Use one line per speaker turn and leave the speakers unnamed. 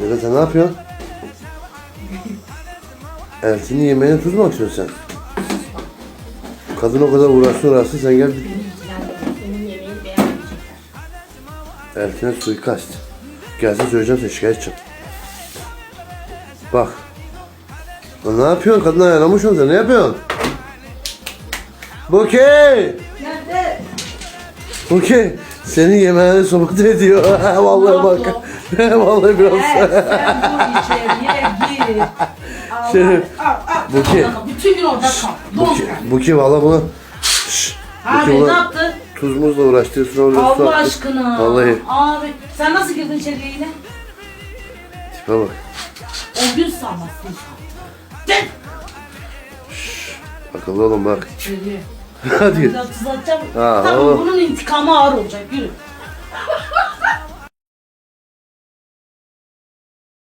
Dede sen ne yapıyorsun? Eltinin yemeğine tuz mu atıyorsun sen? Kadın o kadar uğraşsın uğraşsın sen gel bir eltine suikast. Gelsin söyleyeceğim seni şikayetçi. Bak. Lan ne yapıyorsun? Kadın ayarlamış onu sen ne yapıyorsun? Buki!
Nerede?
Buki! Senin yemeğini sohbet ediyor. Vallahi bak. Vallahi biraz.
sen bu içeriye gir. Allah,
Şey,
al, al,
Buki.
kal, kal, Bütün gün orada kal. Don
Buki, valla bunu... Şşş! Buki
Abi ne
bunu
yaptı?
tuzumuzla uğraştı. Sonra orada su
Allah aşkına.
Vallahi
Abi sen nasıl girdin içeriye yine?
tipe bak.
O gün sanmazsın. Gel.
Akıllı olun bak.
İçeriye.
Hadi.
Biraz tuz atacağım.
Ha,
Tabii
oğlum.
bunun intikamı ağır olacak. Yürü.